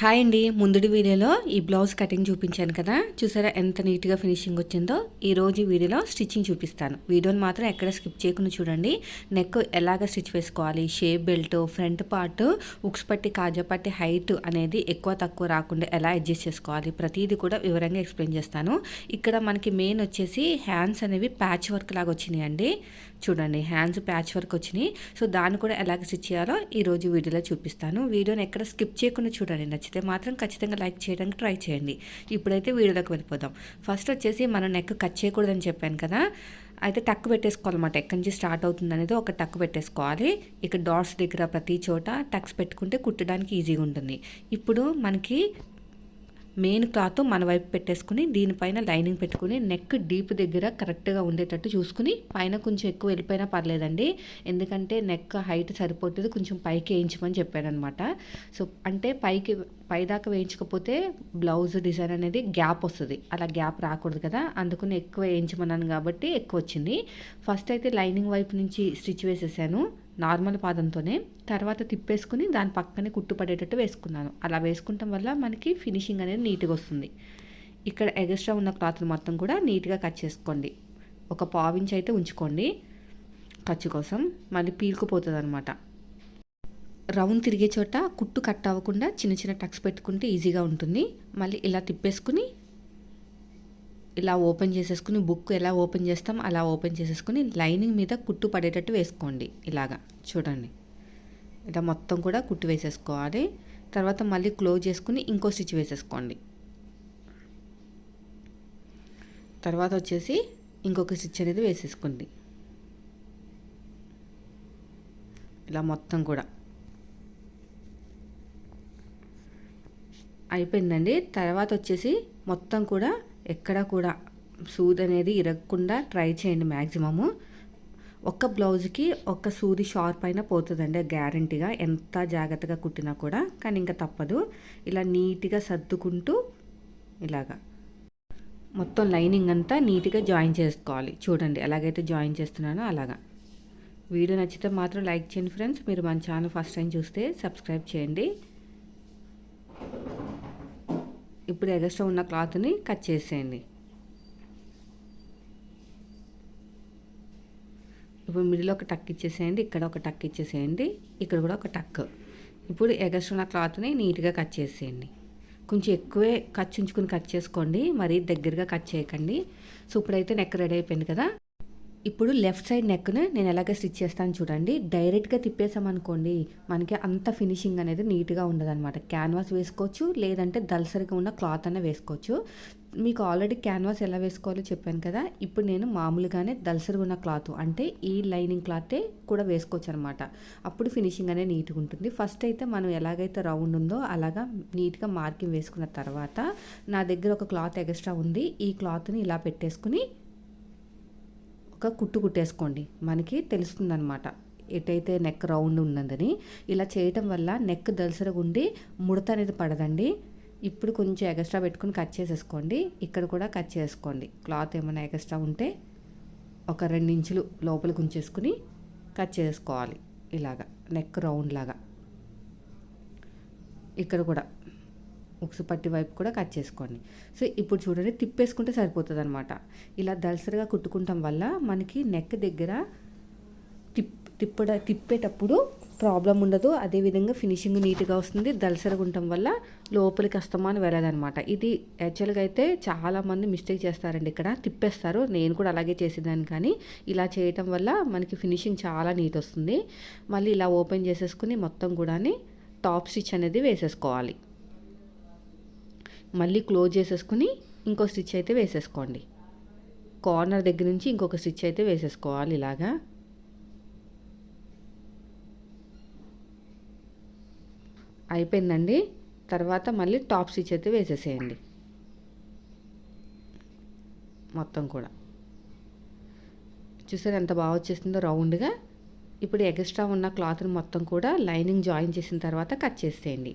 Hi అండి. ముందుడి వీడియోలో ఈ బ్లౌజ్ కటింగ్ చూపించాను కదా. చూసారా ఎంత నీట్గా ఫినిషింగ్ వచ్చిందో? ఈ రోజు వీడియోలో స్టిచ్చింగ్ చూపిస్తాను. వీడియోని మాత్రం ఎక్కడ స్కిప్ చేయకుండా చూడండి. నెక్ ఎలాగ స్టిచ్ వేసుకోవాలి? షేప్ బెల్ట్ ఫ్రంట్ పార్ట్ ఉక్స్ పట్టి కాజా పట్టి హైట్ అనేది ఎక్కువ తక్కువ రాకుండా ఎలా అడ్జస్ట్ చేసుకోవాలి? ప్రతిదీ కూడా వివరంగా ఎక్స్ప్లెయిన్ చేస్తాను. ఇక్కడ మనకి మెయిన్ వచ్చేసి హ్యాండ్స్ అనేవి ప్యాచ్ వర్క్ లాగా వచ్చినాయండి. చూడండి హ్యాండ్స్ ప్యాచ్ వర్క్ వచ్చినాయి. సో దాన్ని కూడా ఎలాగ స్టిచ్ చేయాలో ఈరోజు వీడియోలో చూపిస్తాను. వీడియోని ఎక్కడ స్కిప్ చేయకుండా చూడండి. నచ్చితే మాత్రం ఖచ్చితంగా లైక్ చేయడానికి ట్రై చేయండి. ఇప్పుడైతే వీడియోలోకి వెళ్ళిపోదాం. ఫస్ట్ వచ్చేసి మనం నెక్ కట్ చేయకూడదని చెప్పాను కదా అయితే టక్ పెట్టేసుకోవాలన్నమాట. ఎక్కడి నుంచి స్టార్ట్ అవుతుంది అనేది ఒక టక్ పెట్టేసుకోవాలి. ఇక్కడ డాట్స్ దగ్గర ప్రతి చోట టక్స్ పెట్టుకుంటే కుట్టడానికి ఈజీగా ఉంటుంది. ఇప్పుడు మనకి మెయిన్ క్లాత్ మన వైపు పెట్టేసుకుని దీనిపైన లైనింగ్ పెట్టుకుని నెక్ డీప్ దగ్గర కరెక్ట్గా ఉండేటట్టు చూసుకుని పైన కొంచెం ఎక్కువ వెళ్ళిపోయినా పర్లేదండి. ఎందుకంటే నెక్ హైట్ సరిపోతుంది కొంచెం పైకి వేయించమని చెప్పాననమాట సో అంటే పైకి పైదాకా వేయించకపోతే బ్లౌజ్ డిజైన్ అనేది గ్యాప్ వస్తుంది. అలా గ్యాప్ రాకూడదు కదా. అందుకని ఎక్కువ వేయించమన్నాను కాబట్టి ఎక్కువ వచ్చింది. ఫస్ట్ అయితే లైనింగ్ వైపు నుంచి స్టిచ్ వేసేసాను. నార్మల్ పాదంతోనే తర్వాత తిప్పేసుకుని దాని పక్కనే కుట్టు పడేటట్టు వేసుకున్నాను. అలా వేసుకుంటాం వల్ల మనకి ఫినిషింగ్ అనేది నీట్గా వస్తుంది. ఇక్కడ ఎగస్ట్రా ఉన్న క్లాత్ని మొత్తం కూడా నీట్గా కట్ చేసుకోండి. ఒక పావించి అయితే ఉంచుకోండి. ఖర్చు కోసం మళ్ళీ పీల్కుపోతుంది అనమాట రౌండ్ తిరిగే చోట కుట్టు కట్ అవ్వకుండా చిన్న చిన్న టక్స్ పెట్టుకుంటే ఈజీగా ఉంటుంది. మళ్ళీ ఇలా తిప్పేసుకుని ఇలా ఓపెన్ చేసేసుకుని బుక్ ఎలా ఓపెన్ చేస్తాం అలా ఓపెన్ చేసేసుకుని లైనింగ్ మీద కుట్టు పడేటట్టు వేసుకోండి ఇలాగా. చూడండి. ఇలా మొత్తం కూడా కుట్టు వేసేసుకోవాలి. తర్వాత మళ్ళీ క్లోజ్ చేసుకుని ఇంకో స్టిచ్ వేసేసుకోండి. తర్వాత వచ్చేసి ఇంకొక స్టిచ్ అనేది వేసేసుకోండి. ఇలా మొత్తం కూడా. అయిపోయిందండి. తర్వాత వచ్చేసి మొత్తం కూడా ఎక్కడ కూడా సూది అనేది ఇరగకుండా ట్రై చేయండి మ్యాక్సిమము ఒక్క బ్లౌజ్కి ఒక్క సూది షార్ప్ అయినా పోతుందండి గ్యారంటీగా. ఎంత జాగ్రత్తగా కుట్టినా కూడా కానీ ఇంకా తప్పదు. ఇలా నీట్గా సర్దుకుంటూ ఇలాగా. మొత్తం లైనింగ్ అంతా నీట్గా జాయిన్ చేసుకోవాలి. చూడండి ఎలాగైతే జాయిన్ చేస్తున్నానో అలాగా. వీడియో నచ్చితే మాత్రం లైక్ చేయండి ఫ్రెండ్స్. మీరు మన ఛానల్ ఫస్ట్ టైం చూస్తే సబ్స్క్రైబ్ చేయండి. ఇప్పుడు ఎగస్ట్రా ఉన్న క్లాత్ని కట్ చేసేయండి. ఇప్పుడు మిడిల్ ఒక టక్ ఇచ్చేసేయండి ఇక్కడ ఒక టక్ ఇచ్చేసేయండి ఇక్కడ కూడా ఒక టక్. ఇప్పుడు ఎగస్ట్రా ఉన్న క్లాత్ని నీట్గా కట్ చేసేయండి. కొంచెం ఎక్కువే కట్ కట్ చేసుకోండి మరీ దగ్గరగా కట్ చేయకండి. సో ఇప్పుడైతే నెక్ రెడీ అయిపోయింది కదా? ఇప్పుడు లెఫ్ట్ సైడ్ నెక్ను నేను ఎలాగ స్టిచ్ చేస్తాను చూడండి. డైరెక్ట్గా తిప్పేసామనుకోండి మనకి అంత ఫినిషింగ్ అనేది నీట్గా ఉండదు అనమాట క్యాన్వాస్ వేసుకోవచ్చు లేదంటే దల్సరిగా ఉన్న క్లాత్ అన్న వేసుకోవచ్చు. మీకు ఆల్రెడీ క్యాన్వాస్ ఎలా వేసుకోవాలో చెప్పాను కదా ఇప్పుడు నేను మామూలుగానే దల్సరిగా ఉన్న క్లాత్ అంటే ఈ లైనింగ్ క్లాతే కూడా వేసుకోవచ్చు అనమాట అప్పుడు ఫినిషింగ్ అనేది నీట్గా ఉంటుంది. ఫస్ట్ అయితే మనం ఎలాగైతే రౌండ్ ఉందో అలాగా నీట్గా మార్కింగ్ వేసుకున్న తర్వాత నా దగ్గర ఒక క్లాత్ ఎక్స్ట్రా ఉంది. ఈ క్లాత్ని ఇలా పెట్టేసుకుని ఒక కుట్టు కుట్టేసుకోండి. మనకి తెలుస్తుందనమాట ఎటైతే నెక్ రౌండ్ ఉన్నదని ఇలా చేయటం వల్ల నెక్ దలసరగా ఉండి ముడత అనేది పడదండి. ఇప్పుడు కొంచెం ఎక్స్ట్రా పెట్టుకుని కట్ చేసేసుకోండి. ఇక్కడ కూడా కట్ చేసుకోండి. క్లాత్ ఏమైనా ఎక్స్ట్రా ఉంటే ఒక రెండు ఇంచులు లోపలికి ఉంచేసుకుని కట్ చేసుకోవాలి. ఇలాగా నెక్ రౌండ్ లాగా. ఇక్కడ కూడా ముక్సు పట్టి వైపు కూడా కట్ చేసుకోండి. సో ఇప్పుడు చూడండి తిప్పేసుకుంటే సరిపోతుంది అనమాట ఇలా దలసరిగా కుట్టుకుంటాం వల్ల మనకి నెక్ దగ్గర తిప్ తిప్పడ తిప్పేటప్పుడు ప్రాబ్లం ఉండదు. అదేవిధంగా ఫినిషింగ్ నీట్గా వస్తుంది. దలసరిగా ఉండటం వల్ల లోపలికి వస్తామని వెళ్ళదనమాట ఇది యాక్చువల్గా అయితే చాలామంది మిస్టేక్ చేస్తారండి ఇక్కడ. తిప్పేస్తారు. నేను కూడా అలాగే చేసేదాన్ని కానీ ఇలా చేయటం వల్ల మనకి ఫినిషింగ్ చాలా నీట్ వస్తుంది. మళ్ళీ ఇలా ఓపెన్ చేసేసుకుని మొత్తం కూడా టాప్ స్టిచ్ అనేది వేసేసుకోవాలి. మళ్ళీ క్లోజ్ చేసేసుకుని ఇంకో స్టిచ్ అయితే వేసేసుకోండి. కార్నర్ దగ్గర నుంచి ఇంకొక స్టిచ్ అయితే వేసేసుకోవాలి ఇలాగా. అయిపోయిందండి. తర్వాత మళ్ళీ టాప్ స్టిచ్ అయితే వేసేసేయండి. మొత్తం కూడా. చూసారు ఎంత బాగా వచ్చేసిందో రౌండ్గా? ఇప్పుడు ఎక్స్ట్రా ఉన్న క్లాత్ని మొత్తం కూడా లైనింగ్ జాయిన్ చేసిన తర్వాత కట్ చేసేయండి.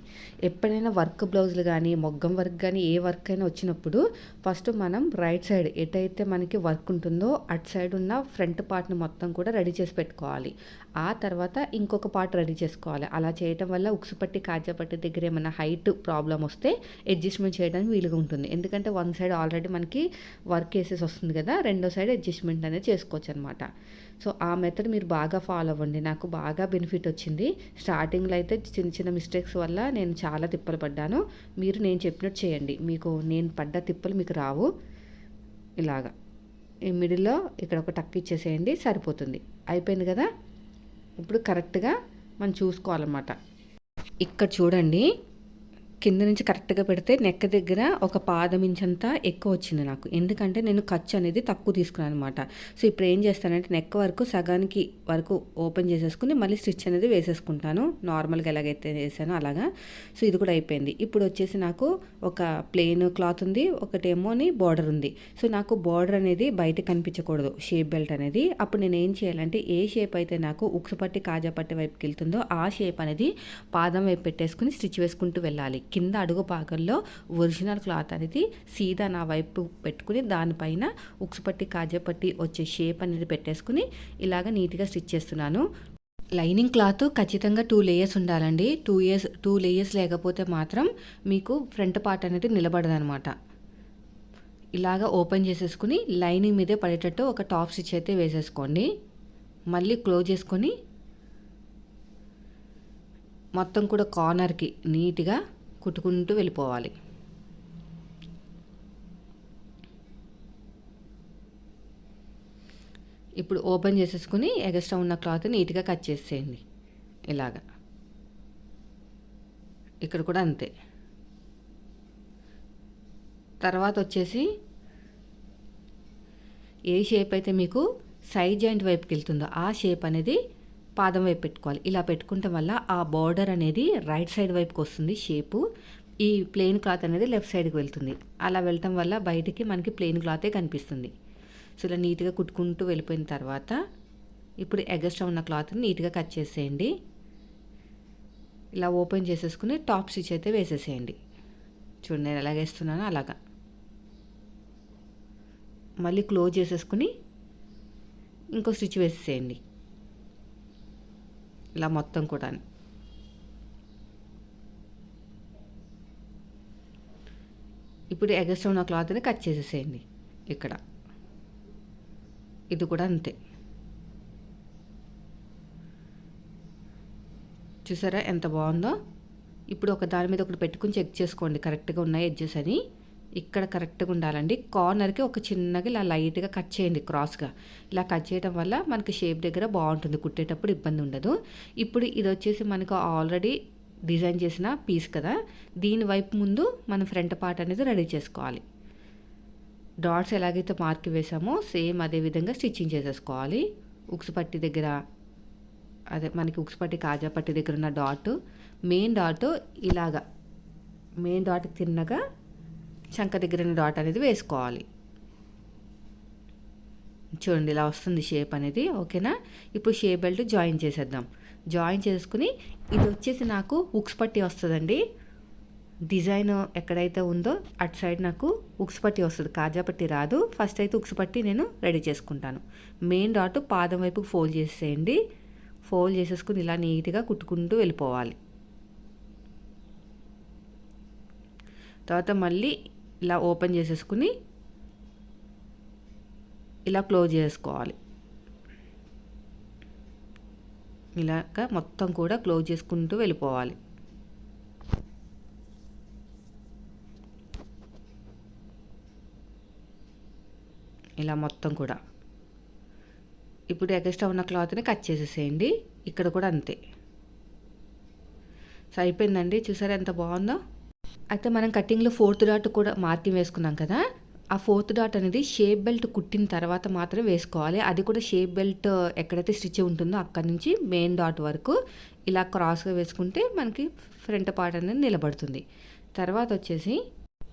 ఎప్పుడైనా వర్క్ బ్లౌజులు కానీ మొగ్గం వర్క్ కానీ ఏ వర్క్ అయినా వచ్చినప్పుడు ఫస్ట్ మనం రైట్ సైడ్ ఎటైతే మనకి వర్క్ ఉంటుందో అటు సైడ్ ఉన్న ఫ్రంట్ పార్ట్ని మొత్తం కూడా రెడీ చేసి పెట్టుకోవాలి. ఆ తర్వాత ఇంకొక పార్ట్ రెడీ చేసుకోవాలి. అలా చేయటం వల్ల ఉక్సుపట్టి కాజాపట్టి దగ్గర ఏమైనా హైట్ ప్రాబ్లం వస్తే అడ్జస్ట్మెంట్ చేయడానికి వీలుగా ఉంటుంది. ఎందుకంటే వన్ సైడ్ ఆల్రెడీ మనకి వర్క్ వేసేసి వస్తుంది కదా రెండో సైడ్ అడ్జస్ట్మెంట్ అనేది చేసుకోవచ్చు అనమాట సో ఆ మెథడ్ మీరు బాగా ఫాలో అవ్వండి. నాకు బాగా బెనిఫిట్ వచ్చింది. స్టార్టింగ్లో అయితే చిన్న చిన్న మిస్టేక్స్ వల్ల నేను చాలా తిప్పలు పడ్డాను. మీరు నేను చెప్పినట్టు చేయండి. మీకు నేను పడ్డ తిప్పలు మీకు రావు. ఇలాగా. ఈ మిడిల్లో ఇక్కడ ఒక టక్ ఇచ్చేసేయండి. సరిపోతుంది. అయిపోయింది కదా? ఇప్పుడు కరెక్ట్గా మనం చూసుకోవాలన్నమాట. ఇక్కడ చూడండి. కింద నుంచి కరెక్ట్గా పెడితే నెక్ దగ్గర ఒక పాదం ఇంచంతా ఎక్కువ వచ్చింది నాకు. ఎందుకంటే నేను ఖర్చు అనేది తక్కువ తీసుకున్నాను అనమాట సో ఇప్పుడు ఏం చేస్తానంటే నెక్ వరకు సగానికి వరకు ఓపెన్ చేసేసుకుని మళ్ళీ స్టిచ్ అనేది వేసేసుకుంటాను. నార్మల్గా ఎలాగైతే వేసానో అలాగా. సో ఇది కూడా అయిపోయింది. ఇప్పుడు వచ్చేసి నాకు ఒక ప్లెయిన్ క్లాత్ ఉంది ఒకటేమోని బార్డర్ ఉంది. సో నాకు బార్డర్ అనేది బయట కనిపించకూడదు షేప్ బెల్ట్ అనేది. అప్పుడు నేను ఏం చేయాలంటే ఏ షేప్ అయితే నాకు ఉక్సు పట్టి కాజా పట్టి వైపుకి వెళ్తుందో ఆ షేప్ అనేది పాదం వైపు పెట్టేసుకుని స్టిచ్ వేసుకుంటూ వెళ్ళాలి. కింద అడుగు భాగంలో ఒరిజినల్ క్లాత్ అనేది సీదా నా వైపు పెట్టుకుని దానిపైన ఉక్సుపట్టి కాజాపట్టి వచ్చే షేప్ అనేది పెట్టేసుకుని ఇలాగ నీట్గా స్టిచ్ చేస్తున్నాను. లైనింగ్ క్లాత్ ఖచ్చితంగా టూ లేయర్స్ ఉండాలండి. టూ ఇయర్స్ టూ లేయర్స్ లేకపోతే మాత్రం మీకు ఫ్రంట్ పార్ట్ అనేది నిలబడదనమాట. ఇలాగ ఓపెన్ చేసేసుకుని లైనింగ్ మీదే పడేటట్టు ఒక టాప్ స్టిచ్ అయితే వేసేసుకోండి. మళ్ళీ క్లోజ్ చేసుకొని మొత్తం కూడా కార్నర్కి నీట్గా కుట్టుకుంటూ వెళ్ళిపోవాలి. ఇప్పుడు ఓపెన్ చేసేసుకుని ఎగస్ట్రా ఉన్న క్లాత్ నీట్గా కట్ చేసేయండి. ఇలాగా. ఇక్కడ కూడా అంతే. తర్వాత వచ్చేసి ఏ షేప్ అయితే మీకు సైడ్ జాయింట్ వైపుకి వెళ్తుందో ఆ షేప్ అనేది పాదం వైపు పెట్టుకోవాలి. ఇలా పెట్టుకుంటే వల్ల ఆ బార్డర్ అనేది రైట్ సైడ్ వైపుకి వస్తుంది షేపు ఈ ప్లెయిన్ క్లాత్ అనేది లెఫ్ట్ సైడ్కి వెళ్తుంది. అలా వెళ్ళటం వల్ల బయటికి మనకి ప్లెయిన్ క్లాతే కనిపిస్తుంది. సో ఇలా నీట్గా కుట్టుకుంటూ వెళ్ళిపోయిన తర్వాత ఇప్పుడు ఎగస్ట్రా ఉన్న క్లాత్ని నీట్గా కట్ చేసేయండి. ఇలా ఓపెన్ చేసేసుకుని టాప్ స్టిచ్ అయితే వేసేసేయండి. చూడండి నేను ఎలాగ వేస్తున్నానో అలాగా. మళ్ళీ క్లోజ్ చేసేసుకుని ఇంకో స్టిచ్ వేసేసేయండి. ఇలా మొత్తం కూడా ఇప్పుడు ఎగస్ట్ ఉన్న క్లాత్ని కట్ చేసేసేయండి ఇక్కడ. ఇది కూడా అంతే. చూసారా ఎంత బాగుందో? ఇప్పుడు ఒక దాని మీద ఒకటి పెట్టుకుని చెక్ చేసుకోండి. కరెక్ట్గా ఉన్నాయి ఎడ్జెస్ అని. ఇక్కడ కరెక్ట్గా ఉండాలండి. కార్నర్కి ఒక చిన్నగా ఇలా లైట్గా కట్ చేయండి క్రాస్గా. ఇలా కట్ చేయడం వల్ల మనకి షేప్ దగ్గర బాగుంటుంది. కుట్టేటప్పుడు ఇబ్బంది ఉండదు. ఇప్పుడు ఇది వచ్చేసి మనకు ఆల్రెడీ డిజైన్ చేసిన పీస్ కదా. దీని వైపు ముందు మనం ఫ్రంట్ పార్ట్ అనేది రెడీ చేసుకోవాలి. డాట్స్ ఎలాగైతే మార్క్ వేసామో సేమ్ అదే విధంగా స్టిచ్చింగ్ చేసేసుకోవాలి. ఉక్స్ పట్టి దగ్గర అదే మనకి ఉక్స్ పట్టి కాజా పట్టి దగ్గర ఉన్న డాట్. మెయిన్ డాట్ ఇలాగా. మెయిన్ డాట్ తిన్నగా శంఖ దగ్గర డాట్ అనేది వేసుకోవాలి. చూడండి ఇలా వస్తుంది షేప్ అనేది ఓకేనా? ఇప్పుడు షేప్ బెల్ట్ జాయిన్ చేసేద్దాం. జాయిన్ చేసుకుని ఇది వచ్చేసి నాకు ఉక్స్ పట్టి వస్తుందండి. డిజైన్ ఎక్కడైతే ఉందో అటు సైడ్ నాకు ఉక్స్ పట్టి వస్తుంది. కాజా పట్టి రాదు. ఫస్ట్ అయితే ఉక్స్ పట్టి నేను రెడీ చేసుకుంటాను. మెయిన్ డాట్ పాదం వైపు ఫోల్డ్ చేసేయండి. ఫోల్డ్ చేసేసుకుని ఇలా నీట్గా కుట్టుకుంటూ వెళ్ళిపోవాలి. తర్వాత మళ్ళీ ఇలా ఓపెన్ చేసేసుకుని ఇలా క్లోజ్ చేసుకోవాలి. ఇలాగ మొత్తం కూడా క్లోజ్ చేసుకుంటూ వెళ్ళిపోవాలి. ఇలా మొత్తం కూడా. ఇప్పుడు ఎగస్ట్రా ఉన్న క్లాత్ని కట్ చేసేసేయండి. ఇక్కడ కూడా అంతే. సో అయిపోయిందండి చూసారా ఎంత బాగుందో? అయితే మనం కటింగ్లో ఫోర్త్ డాట్ కూడా మార్కింగ్ వేసుకున్నాం కదా ఆ ఫోర్త్ డాట్ అనేది షేప్ బెల్ట్ కుట్టిన తర్వాత మాత్రం వేసుకోవాలి. అది కూడా షేప్ బెల్ట్ ఎక్కడైతే స్టిచ్ ఉంటుందో అక్కడి నుంచి మెయిన్ డాట్ వరకు ఇలా క్రాస్గా వేసుకుంటే మనకి ఫ్రంట్ పార్ట్ అనేది నిలబడుతుంది. తర్వాత వచ్చేసి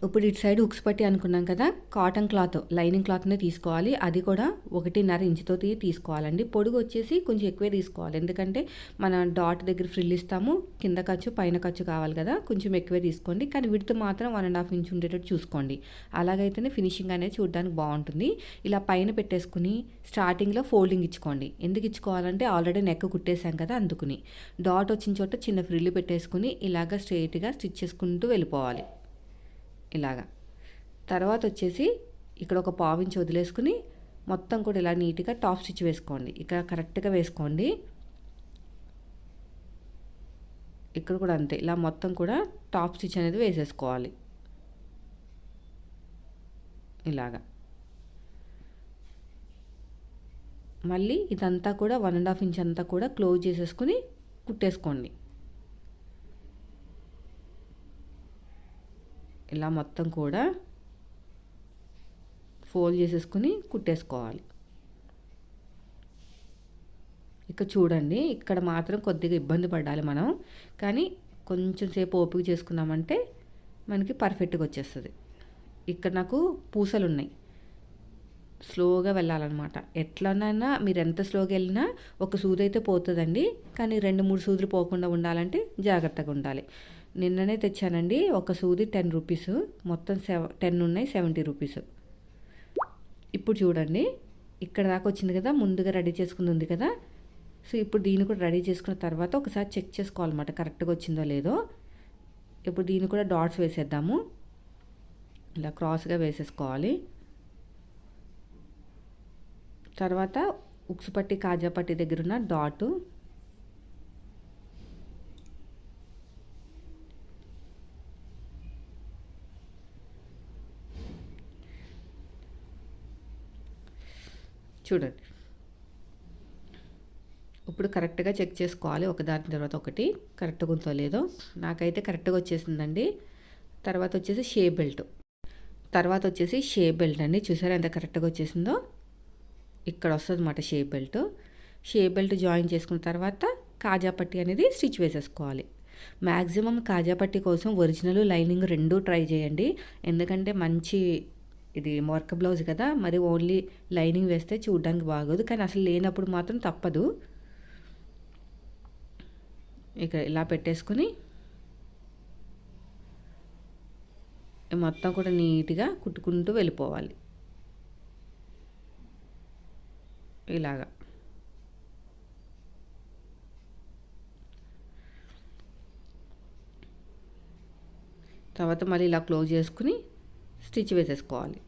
ఇప్పుడు ఇటు సైడ్ ఉక్స్ పట్టి అనుకున్నాం కదా కాటన్ క్లాత్ లైనింగ్ క్లాత్నే తీసుకోవాలి. అది కూడా ఒకటిన్నర ఇంచుతో తీసుకోవాలండి. పొడుగు వచ్చేసి కొంచెం ఎక్కువే తీసుకోవాలి. ఎందుకంటే మన డాట్ దగ్గర ఫ్రిల్ ఇస్తాము కింద ఖర్చు పైన ఖర్చు కావాలి కదా కొంచెం ఎక్కువే తీసుకోండి. కానీ విడత మాత్రం వన్ అండ్ హాఫ్ ఇంచ్ ఉండేటట్టు చూసుకోండి. అలాగైతేనే ఫినిషింగ్ అనేది చూడడానికి బాగుంటుంది. ఇలా పైన పెట్టేసుకుని స్టార్టింగ్లో ఫోల్డింగ్ ఇచ్చుకోండి. ఎందుకు ఇచ్చుకోవాలంటే ఆల్రెడీ నెక్ కుట్టేశాం కదా అందుకుని. డాట్ వచ్చిన చోట చిన్న ఫ్రిల్ పెట్టేసుకుని ఇలాగ స్ట్రైట్గా స్టిచ్ చేసుకుంటూ వెళ్ళిపోవాలి. ఇలాగా. తర్వాత వచ్చేసి ఇక్కడ ఒక పావించి వదిలేసుకుని మొత్తం కూడా ఇలా నీట్గా టాప్ స్టిచ్ వేసుకోండి. ఇక్కడ కరెక్ట్గా వేసుకోండి. ఇక్కడ కూడా అంతే. ఇలా మొత్తం కూడా టాప్ స్టిచ్ అనేది వేసేసుకోవాలి. ఇలాగా. మళ్ళీ ఇదంతా కూడా వన్ అండ్ హాఫ్ ఇంచ్ అంతా కూడా క్లోజ్ చేసేసుకుని కుట్టేసుకోండి. ఇలా మొత్తం కూడా ఫోల్డ్ చేసేసుకుని కుట్టేసుకోవాలి. ఇక చూడండి ఇక్కడ మాత్రం కొద్దిగా ఇబ్బంది పడాలి మనం. కానీ కొంచెం సేపు ఓపిక చేసుకున్నామంటే మనకి పర్ఫెక్ట్గా వచ్చేస్తుంది. ఇక్కడ నాకు పూసలు ఉన్నాయి స్లోగా వెళ్ళాలన్నమాట. ఎట్లనైనా మీరు ఎంత స్లోగా వెళ్ళినా ఒక సూది అయితే పోతుందండి. కానీ రెండు మూడు సూదులు పోకుండా ఉండాలంటే జాగ్రత్తగా ఉండాలి. నిన్ననే తెచ్చానండి. ఒక సూది టెన్ రూపీస్. మొత్తం సెవ టెన్ ఉన్నాయి సెవెంటీ రూపీస్. ఇప్పుడు చూడండి. ఇక్కడ దాకా వచ్చింది కదా ముందుగా రెడీ చేసుకుంది ఉంది కదా. సో ఇప్పుడు దీన్ని కూడా రెడీ చేసుకున్న తర్వాత ఒకసారి చెక్ చేసుకోవాలన్నమాట కరెక్ట్గా వచ్చిందో లేదో. ఇప్పుడు దీన్ని కూడా డాట్స్ వేసేద్దాము. ఇలా క్రాస్గా వేసేసుకోవాలి. తర్వాత ఉక్సుపట్టి పట్టి కాజా పట్టి దగ్గర ఉన్న డాటు చూడండి. ఇప్పుడు కరెక్ట్గా చెక్ చేసుకోవాలి. ఒకదాని తర్వాత ఒకటి. కరెక్ట్గా ఉందో లేదో. నాకైతే కరెక్ట్గా వచ్చేసిందండి. తర్వాత వచ్చేసి షే బెల్ట్. తర్వాత వచ్చేసి షే బెల్ట్ అండి. చూసారా ఎంత కరెక్ట్గా వచ్చేసిందో? ఇక్కడ వస్తుంది అన్నమాట షే బెల్ట్. షే బెల్ట్ జాయిన్ చేసుకున్న తర్వాత కాజా పట్టి అనేది స్టిచ్ వేసేసుకోవాలి. మ్యాక్సిమం కాజా పట్టి కోసం ఒరిజినల్ లైనింగ్ రెండూ ట్రై చేయండి. ఎందుకంటే మంచి ఇది మొరక బ్లౌజ్ కదా మరి ఓన్లీ లైనింగ్ వేస్తే చూడడానికి బాగోదు కానీ అసలు లేనప్పుడు మాత్రం తప్పదు. ఇక్కడ ఇలా పెట్టేసుకుని మొత్తం కూడా నీట్గా కుట్టుకుంటూ వెళ్ళిపోవాలి. ఇలాగా. తర్వాత మళ్ళీ ఇలా క్లోజ్ చేసుకుని స్టిచ్ వేసేసుకోవాలి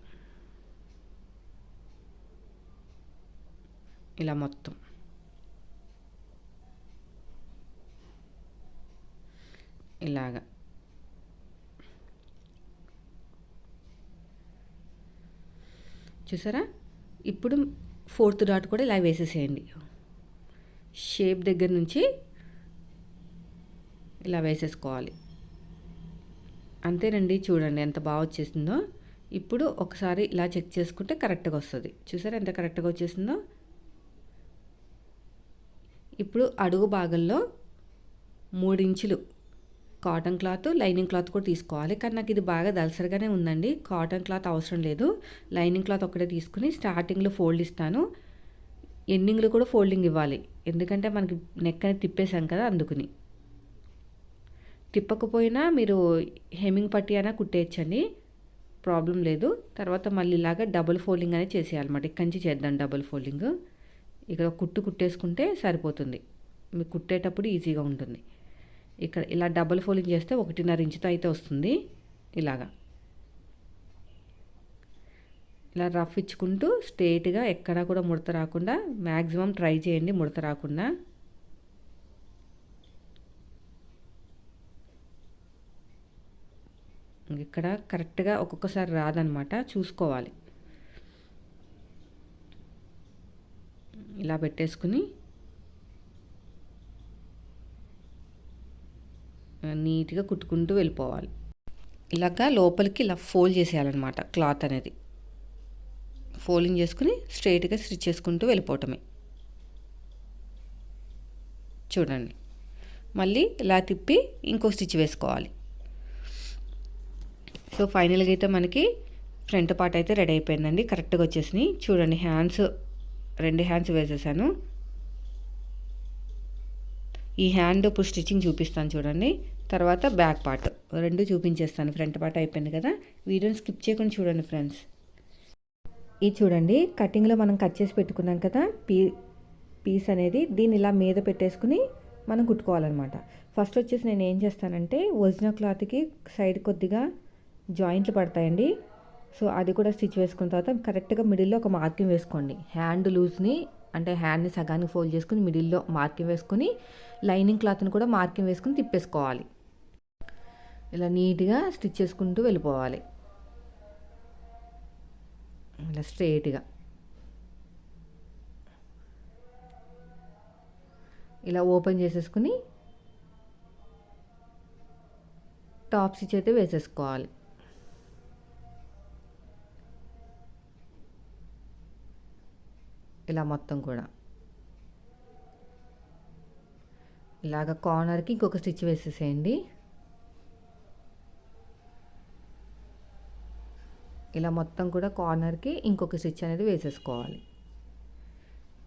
ఇలా మొత్తం ఇలాగా చూసారా? ఇప్పుడు ఫోర్త్ డాట్ కూడా ఇలా వేసేసేయండి. షేప్ దగ్గర నుంచి ఇలా వేసేసుకోవాలి. అంతేనండి. చూడండి ఎంత బాగా వచ్చేసిందో. ఇప్పుడు ఒకసారి ఇలా చెక్ చేసుకుంటే కరెక్ట్గా వస్తుంది. చూసారా ఎంత కరెక్ట్గా వచ్చేసిందో? ఇప్పుడు అడుగు భాగంలో మూడించులు కాటన్ క్లాత్ లైనింగ్ క్లాత్ కూడా తీసుకోవాలి. కానీ నాకు ఇది బాగా దలసరిగానే ఉందండి. కాటన్ క్లాత్ అవసరం లేదు. లైనింగ్ క్లాత్ ఒకటే తీసుకుని స్టార్టింగ్లో ఫోల్డ్ ఇస్తాను. ఎండింగ్లో కూడా ఫోల్డింగ్ ఇవ్వాలి. ఎందుకంటే మనకి నెక్ అనేది తిప్పేసాం కదా అందుకుని. తిప్పకపోయినా మీరు హెమ్మింగ్ పట్టి అయినా కుట్టేయచ్చండి. ప్రాబ్లం లేదు. తర్వాత మళ్ళీ ఇలాగా డబుల్ ఫోల్డింగ్ అనేది చేసేయాలన్నమాట. ఇక్కడి నుంచి చేద్దాం డబుల్ ఫోల్డింగ్. ఇక్కడ కుట్టు కుట్టేసుకుంటే సరిపోతుంది. మీకు కుట్టేటప్పుడు ఈజీగా ఉంటుంది. ఇక్కడ ఇలా డబుల్ ఫోల్డింగ్ చేస్తే ఒకటిన్నర ఇంచుతో అయితే వస్తుంది. ఇలాగా. ఇలా రఫ్ ఇచ్చుకుంటూ స్ట్రేట్గా ఎక్కడా కూడా ముడత రాకుండా మ్యాక్సిమం ట్రై చేయండి ముడత రాకుండా. ఇక్కడ కరెక్ట్గా ఒక్కొక్కసారి రాదనమాట. చూసుకోవాలి. ఇలా పెట్టేసుకుని నీట్గా కుట్టుకుంటూ వెళ్ళిపోవాలి. ఇలాగా లోపలికి ఇలా ఫోల్డ్ చేసేయాలన్నమాట క్లాత్ అనేది. ఫోల్డింగ్ చేసుకుని స్ట్రైట్గా స్టిచ్ చేసుకుంటూ వెళ్ళిపోవటమే. చూడండి. మళ్ళీ ఇలా తిప్పి ఇంకో స్టిచ్ వేసుకోవాలి. సో ఫైనల్గా అయితే మనకి ఫ్రంట్ పార్ట్ అయితే రెడీ అయిపోయిందండి. కరెక్ట్గా వచ్చేసినాయి చూడండి హ్యాండ్స్ రెండు హ్యాండ్స్ వేసేసాను. ఈ హ్యాండ్ ఇప్పుడు స్టిచ్చింగ్ చూపిస్తాను చూడండి. తర్వాత బ్యాక్ పార్ట్ రెండు చూపించేస్తాను. ఫ్రంట్ పార్ట్ అయిపోయింది కదా. వీడియోని స్కిప్ చేయకుండా చూడండి ఫ్రెండ్స్. ఇది చూడండి కటింగ్లో మనం కట్ చేసి పెట్టుకున్నాం కదా పీ పీస్ అనేది. దీన్ని ఇలా మీద పెట్టేసుకుని మనం కుట్టుకోవాలన్నమాట. ఫస్ట్ వచ్చేసి నేను ఏం చేస్తానంటే ఒరిజినల్ క్లాత్కి సైడ్ కొద్దిగా జాయింట్లు పడతాయండి. సో అది కూడా స్టిచ్ వేసుకున్న తర్వాత కరెక్ట్గా మిడిల్లో ఒక మార్కింగ్ వేసుకోండి. హ్యాండ్ లూజ్ని అంటే హ్యాండ్ని సగానికి ఫోల్డ్ చేసుకుని మిడిల్లో మార్కింగ్ వేసుకొని లైనింగ్ క్లాత్ని కూడా మార్కింగ్ వేసుకుని తిప్పేసుకోవాలి. ఇలా నీట్గా స్టిచ్ చేసుకుంటూ వెళ్ళిపోవాలి. ఇలా స్ట్రైట్గా ఇలా ఓపెన్ చేసేసుకుని టాప్ స్టిచ్ అయితే వేసేసుకోవాలి. ఇలా మొత్తం కూడా. ఇలాగ కార్నర్కి ఇంకొక స్టిచ్ వేసేసేయండి. ఇలా మొత్తం కూడా కార్నర్కి ఇంకొక స్టిచ్ అనేది వేసేసుకోవాలి.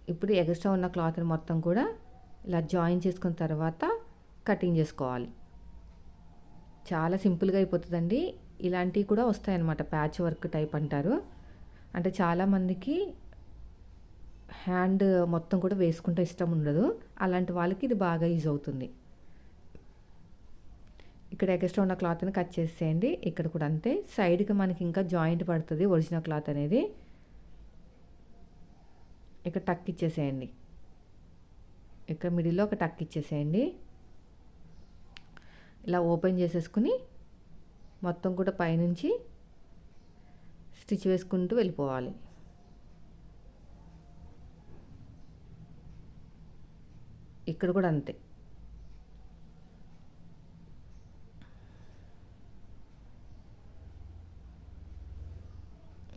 ఇప్పుడు ఎక్స్ట్రా ఉన్న క్లాత్ని మొత్తం కూడా ఇలా జాయిన్ చేసుకున్న తర్వాత కటింగ్ చేసుకోవాలి. చాలా సింపుల్గా అయిపోతుందండి. ఇలాంటివి కూడా వస్తాయన్నమాట ప్యాచ్ వర్క్ టైప్ అంటారు. అంటే చాలామందికి హ్యాండ్ మొత్తం కూడా వేసుకుంటే ఇష్టం ఉండదు. అలాంటి వాళ్ళకి ఇది బాగా యూజ్ అవుతుంది. ఇక్కడ ఎక్స్ట్రా ఉన్న క్లాత్ని కట్ చేసేయండి. ఇక్కడ కూడా అంతే. సైడ్కి మనకి ఇంకా జాయింట్ పడుతుంది ఒరిజినల్ క్లాత్ అనేది. ఇక్కడ టక్ ఇచ్చేసేయండి. ఇక్కడ మిడిల్లో ఒక టక్ ఇచ్చేసేయండి. ఇలా ఓపెన్ చేసేసుకుని మొత్తం కూడా పైనుంచి స్టిచ్ వేసుకుంటూ వెళ్ళిపోవాలి. ఇక్కడ కూడా అంతే.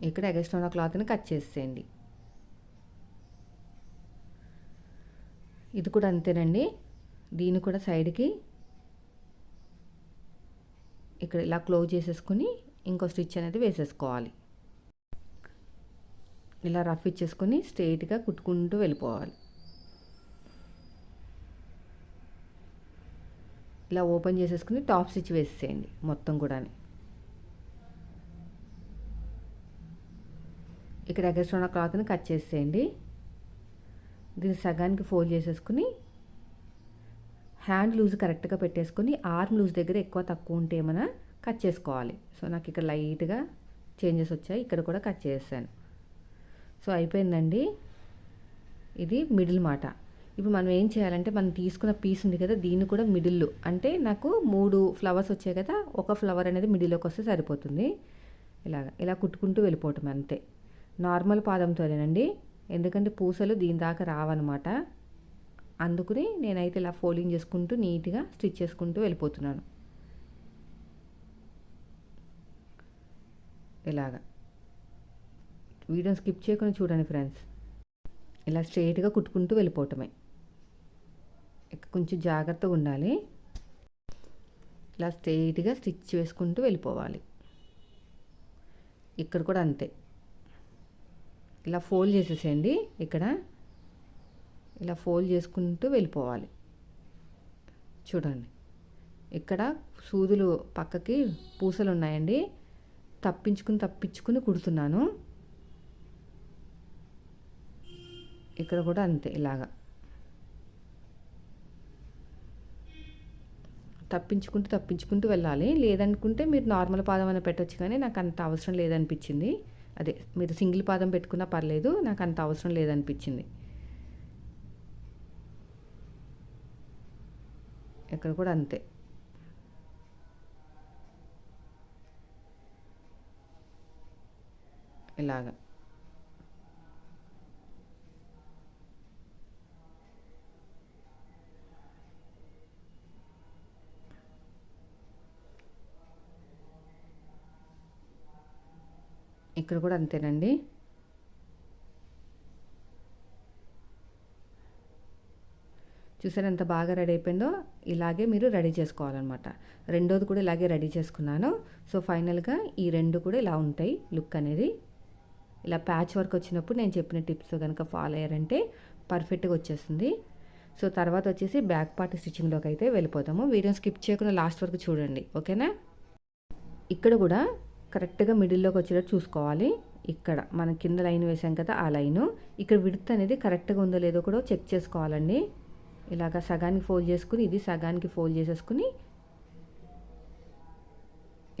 ఇక్కడ ఎగస్ట్ ఉన్న క్లాత్ని కట్ చేసేయండి. ఇది కూడా అంతేనండి. దీన్ని కూడా సైడ్కి ఇక్కడ ఇలా క్లోజ్ చేసేసుకుని ఇంకో స్టిచ్ అనేది వేసేసుకోవాలి. ఇలా రఫ్ ఇచ్చేసుకొని స్ట్రైట్గా కుట్టుకుంటూ వెళ్ళిపోవాలి. ఇలా ఓపెన్ చేసేసుకుని టాప్ స్టిచ్ వేసేయండి మొత్తం కూడా ఇక్కడ ఎగస్ట్రా ఉన్న క్లాత్ని కట్ చేసేయండి దీన్ని సగానికి ఫోల్డ్ చేసేసుకుని హ్యాండ్ లూజ్ కరెక్ట్గా పెట్టేసుకొని ఆర్మ్ లూజ్ దగ్గర ఎక్కువ తక్కువ ఉంటే ఏమైనా కట్ చేసుకోవాలి. సో నాకు ఇక్కడ లైట్గా చేంజెస్ వచ్చాయి. ఇక్కడ కూడా కట్ చేసాను సో అయిపోయిందండి. ఇది మిడిల్ మాట. ఇప్పుడు మనం ఏం చేయాలంటే మనం తీసుకున్న పీస్ ఉంది కదా దీన్ని కూడా మిడిల్లో అంటే నాకు మూడు ఫ్లవర్స్ వచ్చాయి కదా ఒక ఫ్లవర్ అనేది మిడిల్లోకి వస్తే సరిపోతుంది. ఇలాగ ఇలా కుట్టుకుంటూ వెళ్ళిపోవటం అంతే. నార్మల్ పాదంతోనేనండి. ఎందుకంటే పూసలు దీని దాకా రావన్నమాట. అందుకుని నేనైతే ఇలా ఫోల్డింగ్ చేసుకుంటూ నీట్గా స్టిచ్ చేసుకుంటూ వెళ్ళిపోతున్నాను. ఇలాగా. వీడియోని స్కిప్ చేయకుండా చూడండి ఫ్రెండ్స్ ఇలా స్ట్రైట్గా కుట్టుకుంటూ వెళ్ళిపోవటమే. కొంచెం జాగ్రత్తగా ఉండాలి. ఇలా స్ట్రైట్గా స్టిచ్ వేసుకుంటూ వెళ్ళిపోవాలి. ఇక్కడ కూడా అంతే. ఇలా ఫోల్డ్ చేసేసేయండి. ఇక్కడ ఇలా ఫోల్డ్ చేసుకుంటూ వెళ్ళిపోవాలి. చూడండి. ఇక్కడ సూదులు పక్కకి పూసలు ఉన్నాయండి. తప్పించుకుని తప్పించుకుని కుడుతున్నాను. ఇక్కడ కూడా అంతే ఇలాగా. తప్పించుకుంటూ తప్పించుకుంటూ వెళ్ళాలి. లేదనుకుంటే మీరు నార్మల్ పాదం అని పెట్టచ్చు కానీ నాకు అంత అవసరం లేదనిపించింది. అదే మీరు సింగిల్ పాదం పెట్టుకున్నా పర్లేదు నాకు అంత అవసరం లేదనిపించింది. ఇక్కడ కూడా అంతే. ఇలాగా. ఇక్కడ కూడా అంతేనండి. చూసారు ఎంత బాగా రెడీ అయిపోయిందో? ఇలాగే మీరు రెడీ చేసుకోవాలన్నమాట. రెండోది కూడా ఇలాగే రెడీ చేసుకున్నాను. సో ఫైనల్గా ఈ రెండు కూడా ఇలా ఉంటాయి లుక్ అనేది. ఇలా ప్యాచ్ వర్క్ వచ్చినప్పుడు నేను చెప్పిన టిప్స్ కనుక ఫాలో అయ్యారంటే పర్ఫెక్ట్గా వచ్చేస్తుంది. సో తర్వాత వచ్చేసి బ్యాక్ పార్ట్ స్టిచ్చింగ్లోకి అయితే వెళ్ళిపోతాము. వీడియో స్కిప్ చేయకుండా లాస్ట్ వరకు చూడండి. ఓకేనా? ఇక్కడ కూడా కరెక్ట్గా మిడిల్లోకి వచ్చేటట్టు చూసుకోవాలి. ఇక్కడ మన కింద లైన్ వేసాం కదా ఆ లైను. ఇక్కడ విడత్ అనేది కరెక్ట్గా ఉందో లేదో కూడా చెక్ చేసుకోవాలండి. ఇలాగ సగానికి ఫోల్డ్ చేసుకుని ఇది సగానికి ఫోల్డ్ చేసేసుకుని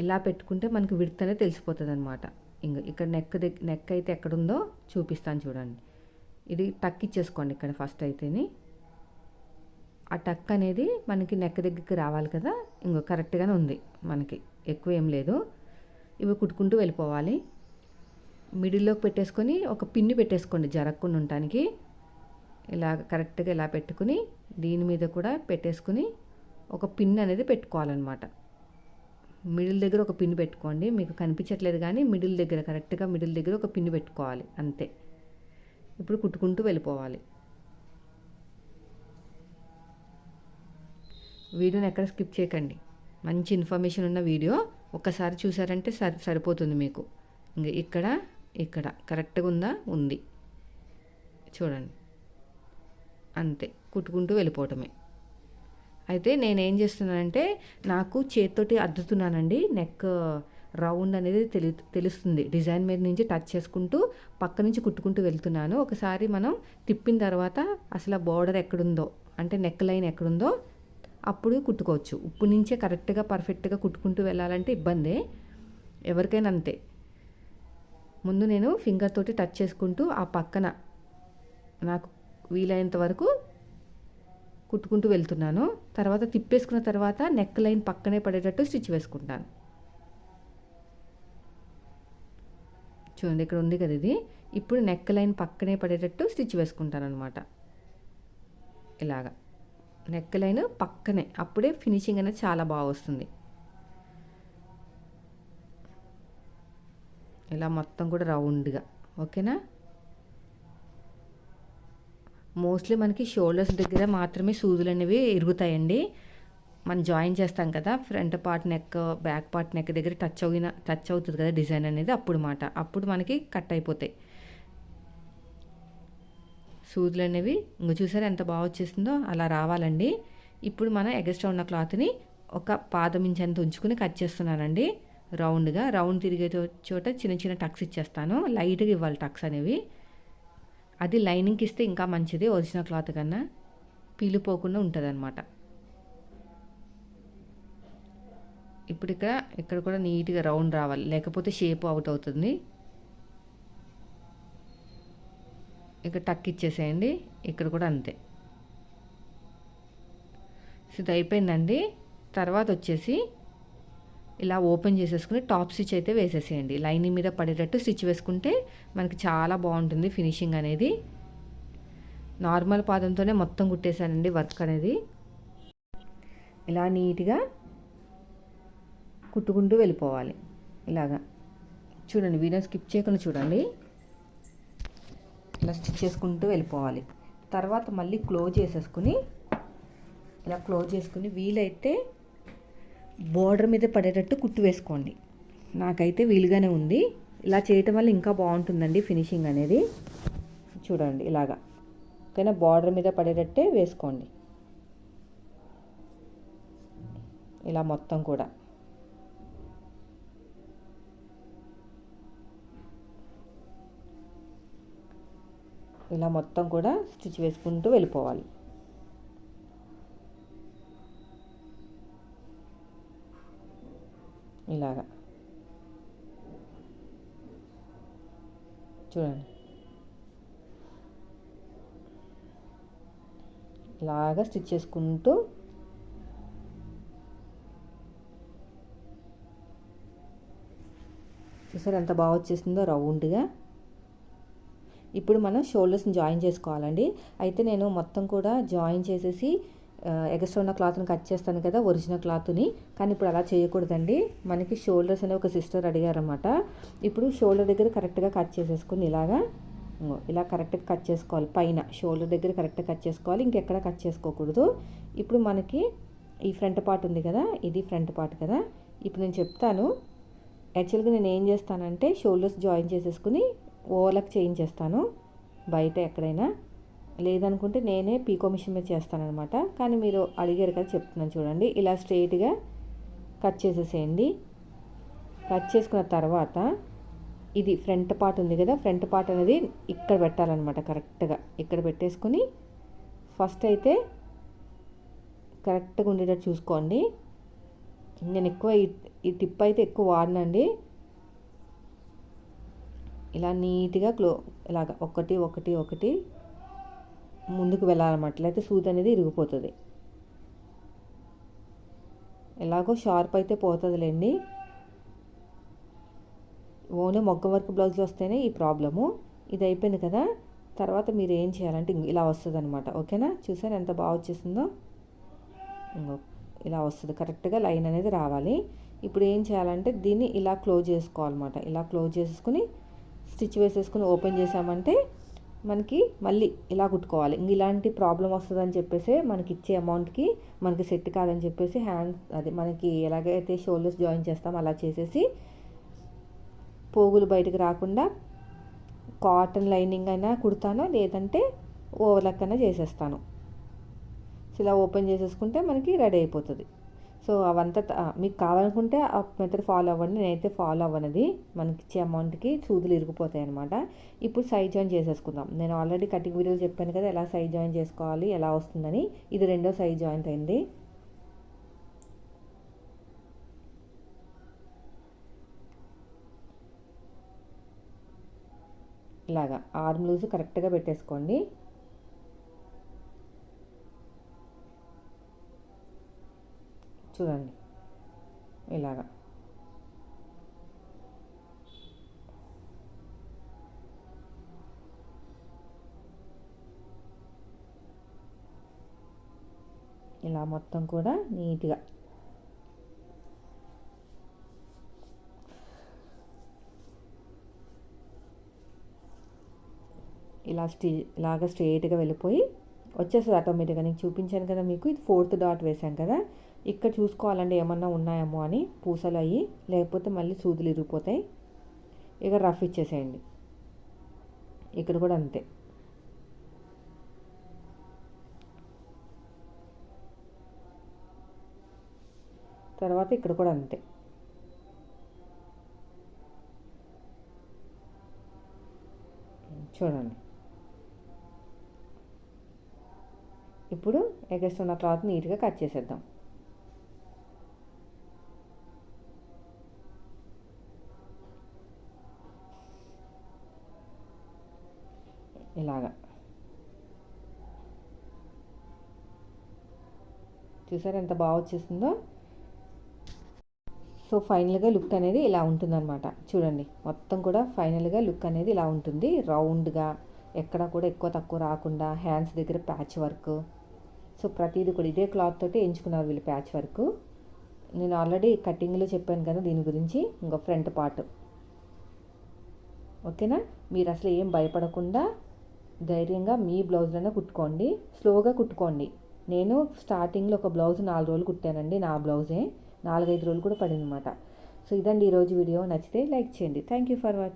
ఇలా పెట్టుకుంటే మనకి విడత్ అనేది తెలిసిపోతుంది అనమాట ఇంకా ఇక్కడ నెక్ దగ్గర నెక్ అయితే ఎక్కడుందో చూపిస్తాను చూడండి. ఇది టక్ ఇచ్చేసుకోండి ఇక్కడ ఫస్ట్ అయితేని. ఆ టక్ అనేది మనకి నెక్ దగ్గరికి రావాలి కదా ఇంకో కరెక్ట్గానే ఉంది మనకి. ఎక్కువ ఏం లేదు. ఇవి కుట్టుకుంటూ వెళ్ళిపోవాలి. మిడిల్లోకి పెట్టేసుకొని ఒక పిన్ని పెట్టేసుకోండి జరగకుండా ఉండటానికి. ఇలా కరెక్ట్గా ఇలా పెట్టుకుని దీని మీద కూడా పెట్టేసుకుని ఒక పిన్ అనేది పెట్టుకోవాలన్నమాట. మిడిల్ దగ్గర ఒక పిన్ పెట్టుకోండి. మీకు కనిపించట్లేదు కానీ మిడిల్ దగ్గర కరెక్ట్గా మిడిల్ దగ్గర ఒక పిన్ పెట్టుకోవాలి. అంతే. ఇప్పుడు కుట్టుకుంటూ వెళ్ళిపోవాలి. వీడియోని ఎక్కడ స్కిప్ చేయకండి. మంచి ఇన్ఫర్మేషన్ ఉన్న వీడియో ఒక్కసారి చూసారంటే సరి సరిపోతుంది మీకు. ఇంకా ఇక్కడ ఇక్కడ. కరెక్ట్గా ఉందా? ఉంది. చూడండి. అంతే. కుట్టుకుంటూ వెళ్ళిపోవటమే. అయితే నేనేం చేస్తున్నానంటే నాకు చేతితోటి అద్దుతున్నానండి. నెక్ రౌండ్ అనేది తెలి తెలుస్తుంది. డిజైన్ మీద నుంచి టచ్ చేసుకుంటూ పక్క నుంచి కుట్టుకుంటూ వెళ్తున్నాను. ఒకసారి మనం తిప్పిన తర్వాత అసలు ఆ బార్డర్ ఎక్కడుందో అంటే నెక్ లైన్ ఎక్కడుందో అప్పుడు కుట్టుకోవచ్చు. ఉప్పు నుంచే కరెక్ట్గా పర్ఫెక్ట్గా కుట్టుకుంటూ వెళ్ళాలంటే ఇబ్బందే. ఎవరికైనా అంతే. ముందు నేను ఫింగర్ తోటి టచ్ చేసుకుంటూ ఆ పక్కన నాకు వీలైనంత వరకు కుట్టుకుంటూ వెళ్తున్నాను. తర్వాత తిప్పేసుకున్న తర్వాత నెక్ లైన్ పక్కనే పడేటట్టు స్టిచ్ వేసుకుంటాను. చూడండి ఇక్కడ ఉంది కదా ఇది. ఇప్పుడు నెక్ లైన్ పక్కనే పడేటట్టు స్టిచ్ వేసుకుంటాను అనమాట ఇలాగా. నెక్ లైన్ పక్కనే. అప్పుడే ఫినిషింగ్ అనేది చాలా బాగా వస్తుంది. ఇలా మొత్తం కూడా రౌండ్గా. ఓకేనా? మోస్ట్లీ మనకి షోల్డర్స్ దగ్గర మాత్రమే సూదులు అనేవి ఇరుగుతాయండి. మనం జాయిన్ చేస్తాం కదా front part neck back part neck దగ్గర టచ్ అయిన టచ్ అవుతుంది కదా డిజైన్ అనేది అప్పుడు మాట. అప్పుడు మనకి కట్ అయిపోతాయి. సూదులు అనేవి ఇంక చూసారా ఎంత బాగా వచ్చేసిందో? అలా రావాలండి. ఇప్పుడు మనం ఎగస్ట్రా ఉన్న క్లాత్ని ఒక పాదం ఇంచ్ ఉంచుకుని కట్ చేస్తున్నానండి. రౌండ్గా. రౌండ్ తిరిగే చోట చిన్న చిన్న టక్స్ ఇచ్చేస్తాను. లైట్గా ఇవ్వాలి టక్స్ అనేవి. అది లైనింగ్కి ఇస్తే ఇంకా మంచిది ఒరిజినల్ క్లాత్ కన్నా. పీలిపోకుండా ఉంటుంది అనమాట ఇప్పుడు ఇక్కడ ఇక్కడ కూడా నీట్గా రౌండ్ రావాలి. లేకపోతే షేప్ అవుట్ అవుతుంది. ఇక్కడ టక్ ఇచ్చేసేయండి ఇక్కడ కూడా అంతే. ఇది అయిపోయిందండి. తర్వాత వచ్చేసి ఇలా ఓపెన్ చేసేసుకుని టాప్ స్టిచ్ అయితే వేసేసేయండి. లైనింగ్ మీద పడేటట్టు స్టిచ్ వేసుకుంటే మనకి చాలా బాగుంటుంది ఫినిషింగ్ అనేది. నార్మల్ పాదంతోనే మొత్తం కుట్టేశానండి వర్క్ అనేది. ఇలా నీట్గా కుట్టుకుంటూ వెళ్ళిపోవాలి. ఇలాగా. చూడండి వీడియో స్కిప్ చేయకుండా చూడండి. ఇలా స్టిచ్ చేసుకుంటూ వెళ్ళిపోవాలి. తర్వాత మళ్ళీ క్లోజ్ చేసేసుకుని ఇలా క్లోజ్ చేసుకుని వీలైతే బోర్డర్ మీద పడేటట్టు కుట్టు వేసుకోండి. నాకైతే వీలుగానే ఉంది. ఇలా చేయటం వల్ల ఇంకా బాగుంటుందండి ఫినిషింగ్ అనేది. చూడండి ఇలాగా. ఓకేనా? బార్డర్ మీద పడేటట్టే వేసుకోండి. ఇలా మొత్తం కూడా. ఇలా మొత్తం కూడా స్టిచ్ వేసుకుంటూ వెళ్ళిపోవాలి. ఇలాగా. చూడండి. ఇలాగా స్టిచ్ చేసుకుంటూ చూసారు ఎంత బాగా వచ్చేసిందో రౌండ్గా. ఇప్పుడు మనం షోల్డర్స్ని జాయిన్ చేసుకోవాలండి. అయితే నేను మొత్తం కూడా జాయిన్ చేసేసి ఎగస్ట్రా ఉన్న క్లాత్ని కట్ చేస్తాను కదా ఒరిజినల్ క్లాత్ని కానీ ఇప్పుడు అలా చేయకూడదండి. మనకి షోల్డర్స్ అనే ఒక సిస్టర్ అడిగారనమాట ఇప్పుడు షోల్డర్ దగ్గర కరెక్ట్గా కట్ చేసేసుకుని ఇలాగా ఇలా కరెక్ట్గా కట్ చేసుకోవాలి. పైన షోల్డర్ దగ్గర కరెక్ట్గా కట్ చేసుకోవాలి. ఇంకెక్కడ కట్ చేసుకోకూడదు. ఇప్పుడు మనకి ఈ ఫ్రంట్ పార్ట్ ఉంది కదా ఇది ఫ్రంట్ పార్ట్ కదా. ఇప్పుడు నేను చెప్తాను. యాక్చువల్గా నేను ఏం చేస్తానంటే షోల్డర్స్ జాయిన్ చేసేసుకుని ఓలకు చేయించేస్తాను బయట ఎక్కడైనా. లేదనుకుంటే నేనే పీకో మిషన్ మీద చేస్తానమాట కానీ మీరు అడిగారు కదా చెప్తున్నాను చూడండి. ఇలా స్ట్రైట్గా కట్ చేసేసేయండి. కట్ చేసుకున్న తర్వాత ఇది ఫ్రంట్ పార్ట్ ఉంది కదా ఫ్రంట్ పార్ట్ అనేది ఇక్కడ పెట్టాలన్నమాట కరెక్ట్గా. ఇక్కడ పెట్టేసుకుని ఫస్ట్ అయితే కరెక్ట్గా ఉండేటట్టు చూసుకోండి. నేను ఎక్కువ ఈ టిప్ అయితే ఎక్కువ వాడినండి. ఇలా నీట్గా క్లో ఇలాగ ఒకటి ఒకటి ఒకటి ముందుకు వెళ్ళాలన్నమాట. లేకపోతే సూది అనేది ఇరిగిపోతుంది. ఎలాగో షార్ప్ అయితే పోతుందిలేండి. ఓన్లీ మొగ్గ వర్క్ బ్లౌజ్లు వస్తేనే ఈ ప్రాబ్లము. ఇది అయిపోయింది కదా. తర్వాత మీరు ఏం చేయాలంటే ఇలా వస్తుంది అనమాట ఓకేనా? చూసారు ఎంత బాగా వచ్చేసిందో? ఇలా వస్తుంది. కరెక్ట్గా లైన్ అనేది రావాలి. ఇప్పుడు ఏం చేయాలంటే దీన్ని ఇలా క్లోజ్ చేసుకోవాలన్నమాట. ఇలా క్లోజ్ చేసుకుని స్టిచ్ వేసేసుకుని ఓపెన్ చేసామంటే మనకి మళ్ళీ ఇలా కుట్టుకోవాలి. ఇంక ఇలాంటి ప్రాబ్లం వస్తుందని చెప్పేసి మనకి ఇచ్చే అమౌంట్కి మనకి సెట్ కాదని చెప్పేసి హ్యాండ్ అది మనకి ఎలాగైతే షోల్డర్స్ జాయిన్ చేస్తాం అలా చేసేసి పోగులు బయటకు రాకుండా కాటన్ లైనింగ్ అయినా కుడతాను లేదంటే ఓవర్లక్ అయినా చేసేస్తాను. సో ఇలా ఓపెన్ చేసేసుకుంటే మనకి రెడీ అయిపోతుంది. సో అవంతా మీకు కావాలనుకుంటే ఆ మెథడ్ ఫాలో అవ్వండి. నేనైతే ఫాలో అవ్వనది. మనకి ఇచ్చే అమౌంట్కి సూదులు ఇరిగిపోతాయి అనమాట ఇప్పుడు సైజ్ జాయిన్ చేసేసుకుందాం. నేను ఆల్రెడీ కటింగ్ వీడియోలు చెప్పాను కదా ఎలా సైజ్ జాయిన్ చేసుకోవాలి ఎలా వస్తుందని. ఇది రెండో సైజ్ జాయింట్ అయింది. ఇలాగా. ఆర్మ్ లూజ్ కరెక్ట్గా పెట్టేసుకోండి. చూడండి. ఇలాగా. ఇలా మొత్తం కూడా నీట్గా. ఇలా స్టీ ఇలాగ స్ట్రేట్గా వెళ్ళిపోయి వచ్చేస్తుంది ఆటోమేటిక్గా. నేను చూపించాను కదా మీకు ఇది ఫోర్త్ డాట్ వేసాను కదా. ఇక్కడ చూసుకోవాలండి ఏమన్నా ఉన్నాయేమో అని పూసలు అయ్యి లేకపోతే మళ్ళీ సూదులు ఇరిగిపోతాయి. ఇక రఫ్ ఇచ్చేసేయండి. ఇక్కడ కూడా అంతే. తర్వాత ఇక్కడ కూడా అంతే. చూడండి. ఇప్పుడు ఎగస్ట్ ఉన్న క్లాత్ నీట్గా కట్ చేసేద్దాం. ఇలాగా చూసారు ఎంత బాగా వచ్చేసిందో? సో ఫైనల్గా లుక్ అనేది ఇలా ఉంటుందన్నమాట. చూడండి మొత్తం కూడా ఫైనల్గా లుక్ అనేది ఇలా ఉంటుంది. రౌండ్గా ఎక్కడ కూడా ఎక్కువ తక్కువ రాకుండా హ్యాండ్స్ దగ్గర ప్యాచ్ వర్క్. సో ప్రతిదీ కూడా ఇదే క్లాత్ తోటి ఎంచుకున్నారు వీళ్ళు ప్యాచ్ వర్క్. నేను ఆల్రెడీ కటింగ్లో చెప్పాను కదా దీని గురించి ఇంకో ఫ్రంట్ పార్ట్. ఓకేనా? మీరు అసలు ఏం భయపడకుండా ధైర్యంగా మీ బ్లౌజ్లోనే కుట్టుకోండి. స్లోగా కుట్టుకోండి. నేను స్టార్టింగ్లో ఒక బ్లౌజ్ నాలుగు రోజులు కుట్టానండి. నా బ్లౌజే. నాలుగైదు రోజులు కూడా పడింది అనమాట సో ఇదండి ఈరోజు వీడియో. నచ్చితే లైక్ చేయండి. Thank you for watching